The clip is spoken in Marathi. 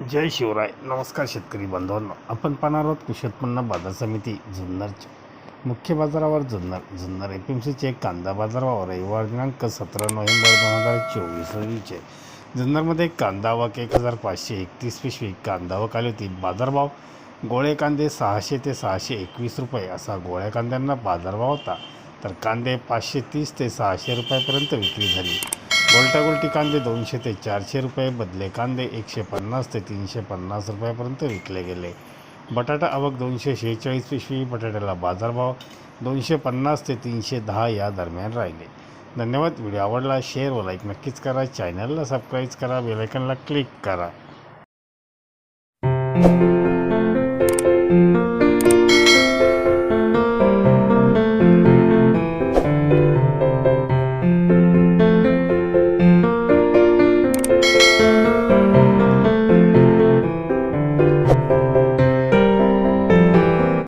जय शिवराय. नमस्कार शेतकरी बांधवांनो आपण पाहणार आहोत कृषी उत्पन्न बाजार समिती जुन्नरच्या मुख्य बाजारावर जुन्नर जुन्नर एफ एम सीचे कांदा बाजारावर रविवार दिनांक सतरा नोव्हेंबर दोन हजार चोवीस रोजीचे. जुन्नरमध्ये कांदा वक एक हजार पाचशे एकतीस पिशवी कांदा वक आली होती बाजारभाव गोळे कांदे सहाशे ते सहाशे एकवीस रुपये असा गोळ्या कांद्यांना बाजारभाव होता. तर कांदे पाचशे तीस ते सहाशे रुपयापर्यंत विक्री झाली. गोल्टागोल्टी कांदे दोनशे ते चारशे रुपये बदले कांदे एकशे पन्नास ते तीनशे पन्नास रुपयापर्यंत विकले गेले. बटाटा आवक दोनशे शेहेचाळीस पिशवी बटाट्याला बाजारभाव दोनशे पन्नास ते तीनशे दहा या दरम्यान राहिले. धन्यवाद व्हिडिओ आवडला शेअर व लाईक नक्कीच करा. चॅनलला सबस्क्राईब करा बेलायकनला क्लिक करा.